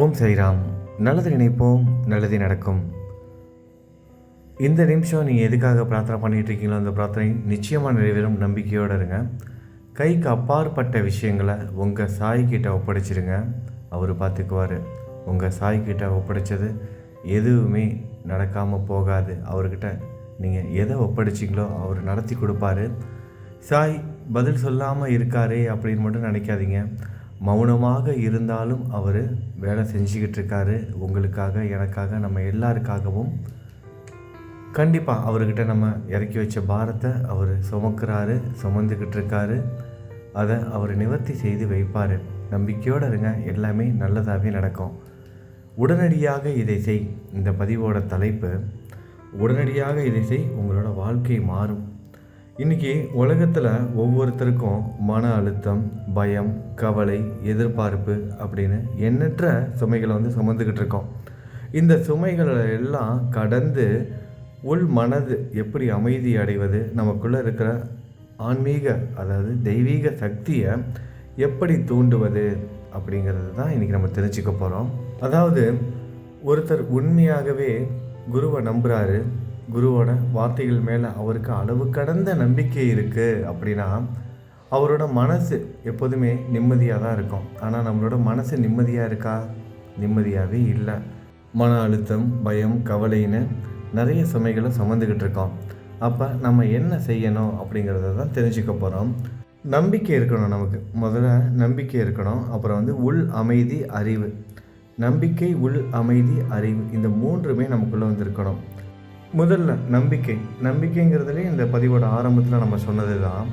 ஓம் சைராம் நல்லது நினைப்போம் நல்லது நடக்கும். இந்த நிமிஷம் நீங்கள் எதுக்காக பிரார்த்தனை பண்ணிகிட்டு இருக்கீங்களோ அந்த பிரார்த்தனை நிச்சயமாக நிறைவேறும். நம்பிக்கையோடு இருங்க. கைக்கு அப்பாற்பட்ட விஷயங்களை உங்கள் சாய்கிட்ட ஒப்படைச்சிருங்க. அவர் பார்த்துக்குவார் உங்கள் சாய்கிட்ட ஒப்படைச்சது எதுவுமே நடக்காமல் போகாது. அவர்கிட்ட நீங்கள் எதை ஒப்படைச்சிங்களோ அவர் நடத்தி கொடுப்பாரு. சாய் பதில் சொல்லாமல் இருக்காரே அப்படின்னு மட்டும் நினைக்காதீங்க. மௌனமாக இருந்தாலும் அவர் வேலை செஞ்சுக்கிட்டு இருக்காரு உங்களுக்காக எனக்காக நம்ம எல்லாருக்காகவும். கண்டிப்பாக அவர்கிட்ட நம்ம இறக்கி வச்ச பாரத்தை அவர் சுமக்கிறாரு சுமந்துக்கிட்டு இருக்காரு அதை அவர் நிவர்த்தி செய்து வைப்பார். நம்பிக்கையோடு இருங்க எல்லாமே நல்லதாகவே நடக்கும். உடனடியாக இதை செய். இந்த பதிவோட தலைப்பு உடனடியாக இதை செய். உங்களோட வாழ்க்கை மாறும். இன்றைக்கி உலகத்தில் ஒவ்வொருத்தருக்கும் மன அழுத்தம் பயம் கவலை எதிர்பார்ப்பு அப்படின்னு எண்ணற்ற சுமைகளை வந்து சுமந்துக்கிட்டு இருக்கோம். இந்த சுமைகளை எல்லாம் கடந்து உள் மனது எப்படி அமைதி அடைவது நமக்குள்ளே இருக்கிற ஆன்மீக அதாவது தெய்வீக சக்தியை எப்படி தூண்டுவது அப்படிங்கிறது தான் இன்றைக்கி நம்ம தெரிஞ்சுக்க போகிறோம் அதாவது ஒருத்தர் உண்மையாகவே குருவை நம்புகிறாரு குருவோட வார்த்தைகள் மேலே அவருக்கு அளவு கடந்த நம்பிக்கை இருக்குது அப்படின்னா அவரோட மனசு எப்போதுமே நிம்மதியாக தான் இருக்கும். ஆனால் நம்மளோட மனசு நிம்மதியாக இருக்கா? நிம்மதியாகவே இல்லை. மன அழுத்தம் பயம் கவலைன்னு நிறைய சுமைகளை சுமந்துக்கிட்டு இருக்கோம். அப்போ நம்ம என்ன செய்யணும் அப்படிங்கிறத தான் தெரிஞ்சுக்க போகிறோம் நம்பிக்கை இருக்கணும் நமக்கு. முதல்ல நம்பிக்கை இருக்கணும். அப்புறம் வந்து உள் அமைதி அறிவு. நம்பிக்கை உள் அமைதி அறிவு. இந்த மூன்றுமே நமக்குள்ளே வந்திருக்கணும். முதல்ல நம்பிக்கை. நம்பிக்கைங்கிறதுலே இந்த பதிவோட ஆரம்பத்தில் நம்ம சொன்னது தான்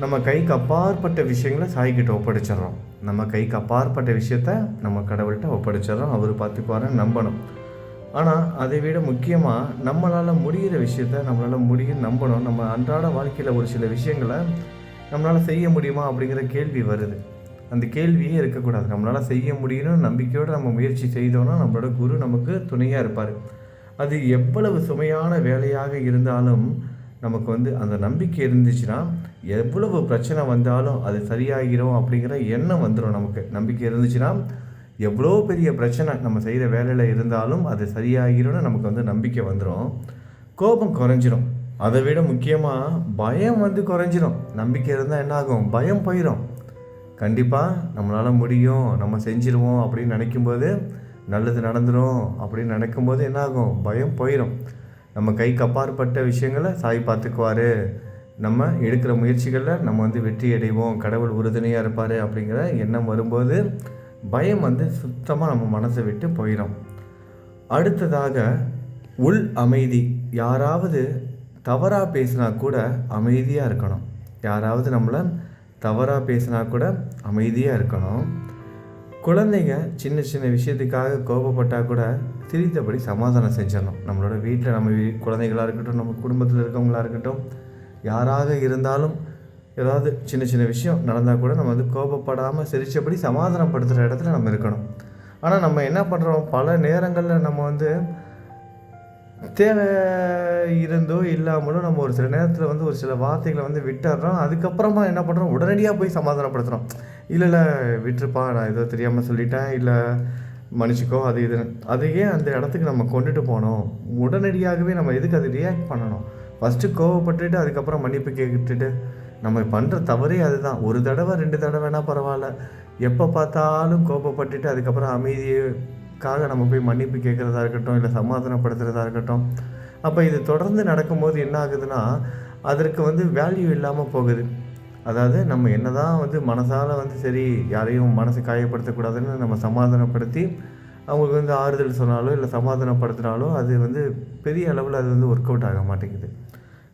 நம்ம கைக்கு அப்பாற்பட்ட விஷயங்களை சாய்கிட்ட ஒப்படைச்சிட்றோம். நம்ம கைக்கு அப்பாற்பட்ட விஷயத்த நம்ம கடவுள்கிட்ட ஒப்படைச்சிட்றோம். அவர் பார்த்துக்குவாருன்னு நம்பணும். ஆனால் அதை விட முக்கியமாக நம்மளால் முடிகிற விஷயத்த நம்மளால் முடியும் நம்பணும். நம்ம அன்றாட வாழ்க்கையில் ஒரு சில விஷயங்களை நம்மளால் செய்ய முடியுமா அப்படிங்கிற கேள்வி வருது. அந்த கேள்வியே இருக்கக்கூடாது. நம்மளால் செய்ய முடியும்னு நம்பிக்கையோடு நம்ம முயற்சி செய்தோன்னா நம்மளோட குரு நமக்கு துணையாக இருப்பார். அது எவ்வளவு சுமையான வேலையாக இருந்தாலும் நமக்கு வந்து அந்த நம்பிக்கை இருந்துச்சுன்னா எவ்வளவு பிரச்சனை வந்தாலும் அது சரியாகிரும் அப்படிங்கிற எண்ணம் வந்துடும் நமக்கு. நம்பிக்கை இருந்துச்சுன்னா எவ்வளோ பெரிய பிரச்சனை நம்ம செய்கிற வேலையில் இருந்தாலும் அது சரியாகிரும்னு நமக்கு வந்து நம்பிக்கை வந்துடும் கோபம் குறைஞ்சிரும். அதை விட முக்கியமாக பயம் வந்து குறைஞ்சிரும். நம்பிக்கை இருந்தால் என்ன ஆகும் பயம் போயிடும் கண்டிப்பாக நம்மளால் முடியும். நம்ம செஞ்சிருவோம் அப்படின்னு நினைக்கும்போது நல்லது நடந்துடும் அப்படின்னு நினைக்கும்போது என்னாகும்? பயம் போயிடும் நம்ம கைக்கு அப்பாற்பட்ட விஷயங்களை சாய் பார்த்துக்குவார். நம்ம எடுக்கிற முயற்சிகளில் நம்ம வந்து வெற்றி அடைவோம் கடவுள் உறுதுணையாக இருப்பார் அப்படிங்கிற எண்ணம் வரும்போது பயம் வந்து சுத்தமாக நம்ம மனசை விட்டு போயிடும் அடுத்ததாக உள் அமைதி. யாராவது தவறாக பேசினா கூட அமைதியாக இருக்கணும். யாராவது நம்மளை தவறாக பேசினா கூட அமைதியாக இருக்கணும். குழந்தைங்க சின்ன சின்ன விஷயத்துக்காக கோபப்பட்டால் கூட திரித்தபடி சமாதானம் செஞ்சிடணும். நம்மளோட வீட்டில் நம்ம வீ குழந்தைகளாக இருக்கட்டும் நம்ம குடும்பத்தில் இருக்கவங்களா இருக்கட்டும் யாராக இருந்தாலும் ஏதாவது சின்ன சின்ன விஷயம் நடந்தால் கூட நம்ம வந்து கோபப்படாமல் சிரித்தபடி சமாதானப்படுத்துகிற இடத்துல நம்ம இருக்கணும். ஆனால் நம்ம என்ன பண்ணுறோம் பல நேரங்களில் நம்ம வந்து தேவை இருந்தோ இல்லாமலோ நம்ம ஒரு சில நேரத்தில் வந்து ஒரு சில வார்த்தைகளை வந்து விட்டுறோம். அதுக்கப்புறமா என்ன பண்ணுறோம் உடனடியாக போய் சமாதானப்படுத்துகிறோம் இல்லை இல்லை விட்டுருப்பா நான் ஏதோ தெரியாமல் சொல்லிட்டேன். இல்லை மன்னிச்சிக்கோ அது இது அதையே அந்த இடத்துக்கு நம்ம கொண்டுட்டு போனோம்? உடனடியாகவே நம்ம எதுக்கு அது ரியாக்ட் பண்ணணும்? ஃபஸ்ட்டு கோவப்பட்டுட்டு அதுக்கப்புறம் மன்னிப்பு கேட்டுட்டு. நம்ம பண்ணுற தவறே அதுதான். ஒரு தடவை ரெண்டு தடவைனா பரவாயில்ல. எப்போ பார்த்தாலும் கோபப்பட்டுட்டு அதுக்கப்புறம் அமைதியை காக நம்ம போய் மன்னிப்பு கேட்குறதா இருக்கட்டும் இல்லை சமாதானப்படுத்துகிறதா இருக்கட்டும் அப்போ இது தொடர்ந்து நடக்கும்போது என்ன ஆகுதுன்னா அதற்கு வந்து வேல்யூ இல்லாமல் போகுது. அதாவது நம்ம என்ன தான் வந்து மனசால் வந்து சரி யாரையும் மனசு காயப்படுத்தக்கூடாதுன்னு நம்ம சமாதானப்படுத்தி அவங்களுக்கு வந்து ஆறுதல் சொன்னாலோ இல்லை சமாதானப்படுத்தினாலோ அது வந்து பெரிய அளவில் அது வந்து ஒர்க் அவுட் ஆக மாட்டேங்குது.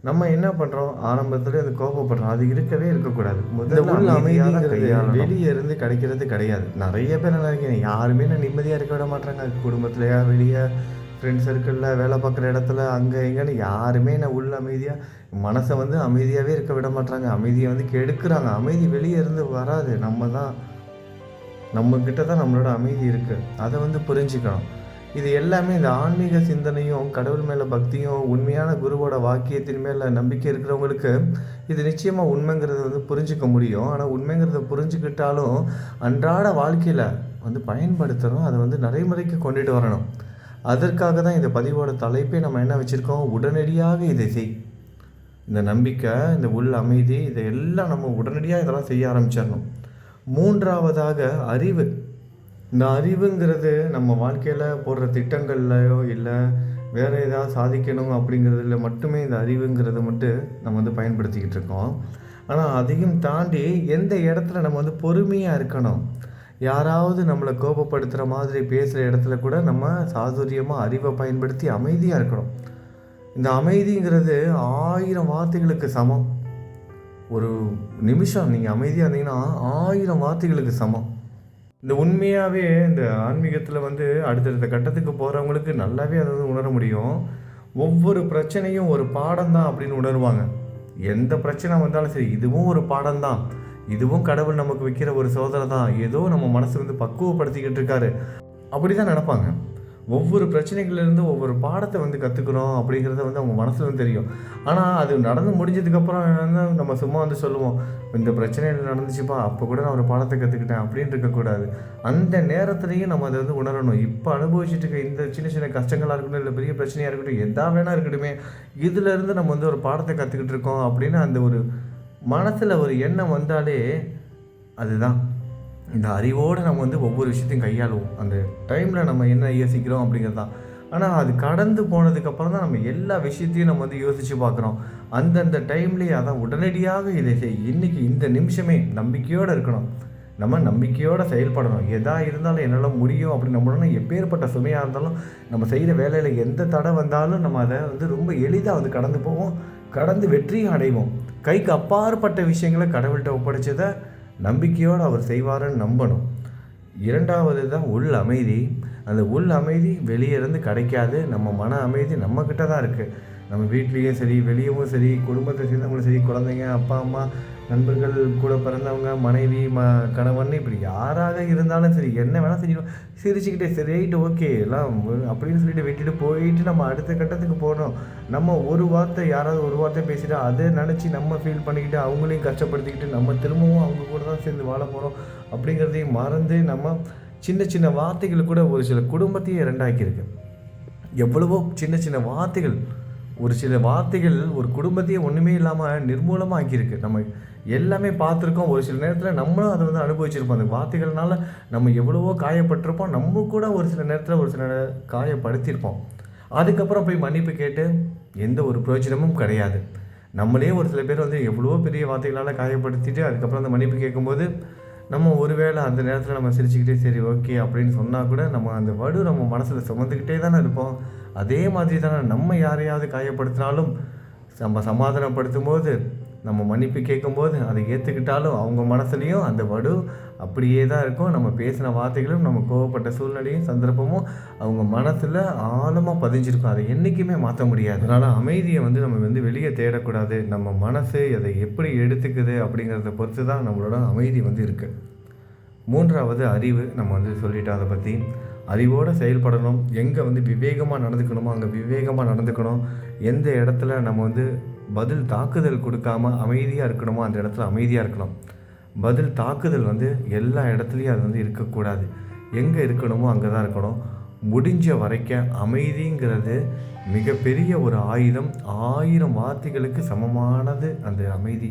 நம்ம என்ன பண்ணுறோம் ஆரம்பத்தில் அது கோபப்படுறோம் அது இருக்கவே இருக்கக்கூடாது. முதல்ல உள்ள அமைதியாக வெளியே இருந்து கிடைக்கிறது கிடையாது. நிறைய பேர் நல்லா இருக்கீங்க. யாருமே நான் நிம்மதியாக இருக்க விட மாட்டாங்க குடும்பத்துலையா வெளியே ஃப்ரெண்ட் சர்க்கிளில் வேலை பார்க்குற இடத்துல அங்கே எங்கேன்னு யாருமே நான் உள்ள அமைதியாக மனசை வந்து அமைதியாகவே இருக்க விட மாட்டாங்க அமைதியை வந்து கெடுக்கிறாங்க. அமைதி வெளியே இருந்து வராது. நம்ம தான் நம்மக்கிட்ட தான் நம்மளோட அமைதி இருக்குது அதை வந்து புரிஞ்சுக்கணும். இது எல்லாமே இந்த ஆன்மீக சிந்தனையும் கடவுள் மேலே பக்தியும் உண்மையான குருவோட வாக்கியத்தின் மேலே நம்பிக்கை இருக்கிறவங்களுக்கு இது நிச்சயமாக உண்மைங்கிறத வந்து புரிஞ்சிக்க முடியும். ஆனால் உண்மைங்கிறத புரிஞ்சுக்கிட்டாலும் அன்றாட வாழ்க்கையில் வந்து பயன்படுத்தணும் அதை வந்து நடைமுறைக்கு கொண்டுட்டு வரணும். அதற்காக தான் இந்த பதிவோட தலைப்பே நம்ம என்ன வச்சுருக்கோம்? உடனடியாக இதை செய். இந்த நம்பிக்கை இந்த உள் அமைதி இதை எல்லாம் நம்ம உடனடியாக இதெல்லாம் செய்ய ஆரம்பிச்சிடணும். மூன்றாவதாக அறிவு. இந்த அறிவுங்கிறது நம்ம வாழ்க்கையில் போடுற திட்டங்கள்லையோ இல்லை வேறு ஏதாவது சாதிக்கணும் அப்படிங்கிறதுல மட்டுமே இந்த அறிவுங்கிறத மட்டும் நம்ம வந்து பயன்படுத்திக்கிட்டு இருக்கோம். ஆனால் அதையும் தாண்டி எந்த இடத்துல நம்ம வந்து பொறுமையாக இருக்கணும்? யாராவது நம்மளை கோபப்படுத்துகிற மாதிரி பேசுகிற இடத்துல கூட நம்ம சாதுரியமாக அறிவை பயன்படுத்தி அமைதியாக இருக்கணும். இந்த அமைதிங்கிறது ஆயிரம் வார்த்தைகளுக்கு சமம். ஒரு நிமிஷம் நீங்கள் அமைதியாக இருந்தீங்கன்னா ஆயிரம் வார்த்தைகளுக்கு சமம். இந்த உண்மையாகவே இந்த ஆன்மீகத்தில் வந்து அடுத்தடுத்த கட்டத்துக்கு போகிறவங்களுக்கு நல்லாவே அதை வந்து உணர முடியும். ஒவ்வொரு பிரச்சனையும் ஒரு பாடம் தான் அப்படின்னு உணர்வாங்க. எந்த பிரச்சனை வந்தாலும் சரி இதுவும் ஒரு பாடம் தான் இதுவும் கடவுள் நமக்கு வைக்கிற ஒரு சோதனை தான் ஏதோ நம்ம மனசு வந்து பக்குவப்படுத்திக்கிட்டு இருக்காரு. அப்படி தான் நினப்பாங்க. ஒவ்வொரு பிரச்சனைகள்லேருந்து ஒவ்வொரு பாடத்தை வந்து கற்றுக்குறோம் அப்படிங்கிறத வந்து அவங்க மனசில் வந்து தெரியும். ஆனால் அது நடந்து முடிஞ்சதுக்கப்புறம் வந்து நம்ம சும்மா வந்து சொல்லுவோம் இந்த பிரச்சனைகள் நடந்துச்சுப்பா அப்போ கூட நான் ஒரு பாடத்தை கற்றுக்கிட்டேன் அப்படின்னு இருக்கக்கூடாது. அந்த நேரத்துலையும் நம்ம அதை வந்து உணரணும். இப்போ அனுபவிச்சுட்டு இருக்க இந்த சின்ன சின்ன கஷ்டங்களாக இருக்கட்டும் இல்லை பெரிய பிரச்சனையாக இருக்கட்டும் எதா வேணா இருக்கட்டுமே இதுலேருந்து நம்ம வந்து ஒரு பாடத்தை கற்றுக்கிட்டு இருக்கோம் அப்படின்னு அந்த ஒரு மனசில் ஒரு எண்ணம் வந்தாலே அதுதான். இந்த அறிவோடு நம்ம வந்து ஒவ்வொரு விஷயத்தையும் கையாளுவோம். அந்த டைமில் நம்ம என்ன யோசிக்கிறோம் அப்படிங்கிறது. தான் ஆனால் அது கடந்து போனதுக்கப்புறம் தான் நம்ம எல்லா விஷயத்தையும் நம்ம வந்து யோசித்து பார்க்குறோம். அந்தந்த டைம்லேயே அதான் உடனடியாக இதை செய். இன்றைக்கி இந்த நிமிஷமே நம்பிக்கையோடு இருக்கணும். நம்ம நம்பிக்கையோடு செயல்படணும். எதா இருந்தாலும் என்னால் முடியும் அப்படின்னு நம்மளோட எப்பேற்பட்ட சுமையாக இருந்தாலும் நம்ம செய்கிற வேலையில் எந்த தடை வந்தாலும் நம்ம அதை வந்து ரொம்ப எளிதாக வந்து கடந்து போவோம். கடந்து வெற்றியும் அடைவோம். கைக்கு அப்பாற்பட்ட விஷயங்களை கடவுள்கிட்ட ஒப்படைச்சதை நம்பிக்கையோடு அவர் செய்வாருன்னு நம்பணும். இரண்டாவது தான் உள் அமைதி. அந்த உள் அமைதி வெளியே இருந்து கிடைக்காது. நம்ம மன அமைதி நம்மக்கிட்ட தான் இருக்குது நம்ம வீட்லேயும் சரி வெளியவும் சரி குடும்பத்தை சேர்ந்தவங்களும் சரி குழந்தைங்க அப்பா அம்மா நண்பர்கள் கூட பிறந்தவங்க மனைவி ம கணவன் இப்படி யாராக இருந்தாலும் சரி என்ன வேணால் செய்யணும் சிரிச்சுக்கிட்டே சரி ஓகே எல்லாம் அப்படின்னு சொல்லிட்டு விட்டுட்டு போயிட்டு நம்ம அடுத்த கட்டத்துக்கு போகணும் நம்ம ஒரு வார்த்தை யாராவது ஒரு வார்த்தை பேசிட்டு அதை நினச்சி நம்ம ஃபீல் பண்ணிக்கிட்டு அவங்களையும் கஷ்டப்படுத்திக்கிட்டு நம்ம திரும்பவும் அவங்க கூட தான் சேர்ந்து வாழ போகிறோம் அப்படிங்கிறதையும் மறந்து நம்ம சின்ன சின்ன வார்த்தைகள் கூட ஒரு சில குடும்பத்தையே ரெண்டாக்கியிருக்கு எவ்வளவோ சின்ன சின்ன வார்த்தைகள் ஒரு சில வார்த்தைகள் ஒரு குடும்பத்தையே ஒன்றுமே இல்லாமல் நிர்மூலமாக ஆக்கியிருக்கு நம்ம எல்லாமே பார்த்துருக்கோம். ஒரு சில நேரத்தில் நம்மளும் அதை வந்து அனுபவிச்சிருப்போம். அந்த வார்த்தைகள்னால நம்ம எவ்வளவோ காயப்பட்டிருப்போம். நம்ம கூட ஒரு சில நேரத்தில் ஒரு சில காயப்படுத்தியிருப்போம். அதுக்கப்புறம் போய் மன்னிப்பு கேட்டு எந்த ஒரு பிரயோஜனமும் கிடையாது. நம்மளே ஒரு சில பேர் வந்து எவ்வளோ பெரிய வார்த்தைகளால் காயப்படுத்திட்டு அதுக்கப்புறம் அந்த மன்னிப்பு கேட்கும்போது நம்ம ஒருவேளை அந்த நேரத்தில் நம்ம சிரிச்சுக்கிட்டே சரி ஓகே அப்படின்னு சொன்னால் கூட நம்ம அந்த வடு நம்ம மனசில் சுமந்துக்கிட்டே தானே இருப்போம். அதே மாதிரி தானே நம்ம யாரையாவது காயப்படுத்தினாலும் நம்ம சமாதானப்படுத்தும் போது நம்ம மன்னிப்பு கேட்கும்போது அதை ஏற்றுக்கிட்டாலும் அவங்க மனசுலேயும் அந்த வடு அப்படியே தான் இருக்கும். நம்ம பேசின வார்த்தைகளும் நம்ம கோவப்பட்ட சூழ்நிலையும் சந்தர்ப்பமும் அவங்க மனசில் ஆழமாக பதிஞ்சிருக்கும். அதை என்றைக்குமே மாற்ற முடியாது. அதனால் அமைதியை வந்து நம்ம வந்து வெளியே தேடக்கூடாது. நம்ம மனசு அதை எப்படி எடுத்துக்குது அப்படிங்கிறத பொறுத்து தான் நம்மளோட அமைதி வந்து இருக்குது மூன்றாவது அறிவு. நம்ம வந்து சொல்லிட்டோம் அதை பற்றி அறிவோடு செயல்படணும். எங்கே வந்து விவேகமாக நடந்துக்கணுமோ அங்கே விவேகமாக நடந்துக்கணும். எந்த இடத்துல நம்ம வந்து பதில் தாக்குதல் கொடுக்காம அமைதியாக இருக்கணுமோ அந்த இடத்துல அமைதியாக இருக்கணும். பதில் தாக்குதல் வந்து எல்லா இடத்துலையும் அது வந்து இருக்கக்கூடாது. எங்கே இருக்கணுமோ அங்கே தான் இருக்கணும். முடிஞ்ச வரைக்கும் அமைதிங்கிறது மிகப்பெரிய ஒரு ஆயுதம். ஆயிரம் வார்த்தைகளுக்கு சமமானது அந்த அமைதி.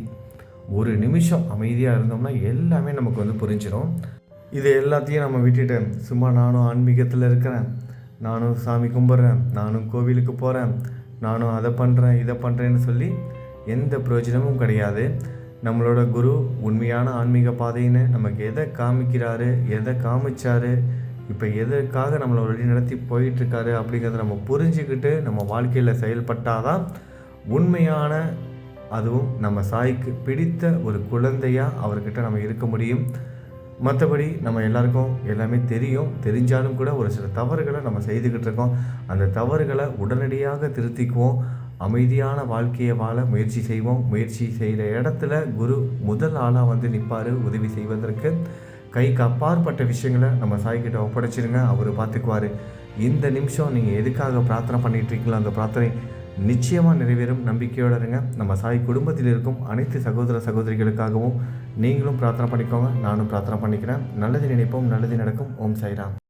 ஒரு நிமிஷம் அமைதியாக இருந்தோம்னா எல்லாமே நமக்கு வந்து புரிஞ்சிடும் இது எல்லாத்தையும் நம்ம விட்டுட்டு சும்மா நானும் ஆன்மீகத்தில் இருக்கிறேன். நானும் சாமி கும்பிட்றேன். நானும் கோவிலுக்கு போகிறேன் நானும் அதை பண்ணுறேன் இதை பண்ணுறேன்னு சொல்லி எந்த பிரயோஜனமும் கிடையாது. நம்மளோட குரு உண்மையான ஆன்மீக பாதைன்னு நமக்கு எதை காமிக்கிறாரு எதை காமிச்சாரு இப்போ எதற்காக நம்மளை வழி நடத்தி போயிட்டுருக்காரு அப்படிங்கிறத நம்ம புரிஞ்சுக்கிட்டு நம்ம வாழ்க்கையில் செயல்பட்டால் தான் உண்மையான அதுவும் நம்ம சாய்க்கு பிடித்த ஒரு குழந்தையாக அவர்கிட்ட நம்ம இருக்க முடியும். மற்றபடி நம்ம எல்லாருக்கும் எல்லாமே தெரியும். தெரிஞ்சாலும் கூட ஒரு சில தவறுகளை நம்ம செய்துக்கிட்டு இருக்கோம். அந்த தவறுகளை உடனடியாக திருத்திக்குவோம். அமைதியான வாழ்க்கையை வாழ முயற்சி செய்வோம். முயற்சி செய்கிற இடத்துல குரு முதல் ஆளாக வந்து நிற்பார் உதவி செய்வதற்கு. கைக்கு அப்பாற்பட்ட விஷயங்களை நம்ம சாய்கிட்ட ஒப்படைச்சிருங்க. அவர் பார்த்துக்குவார். இந்த நிமிஷம் நீங்கள் எதுக்காக பிரார்த்தனை பண்ணிகிட்ருக்கீங்களோ அந்த பிரார்த்தனை நிச்சயமாக நிறைவேறும். நம்பிக்கையோடு இருங்க. நம்ம சாய் குடும்பத்தில் இருக்கும் அனைத்து சகோதர சகோதரிகளுக்காகவும் நீங்களும் பிரார்த்தனை பண்ணிக்கோங்க. நானும் பிரார்த்தனை பண்ணிக்கிறேன். நல்லது நினைப்போம். நல்லது நடக்கும். ஓம் சாய்ராம்.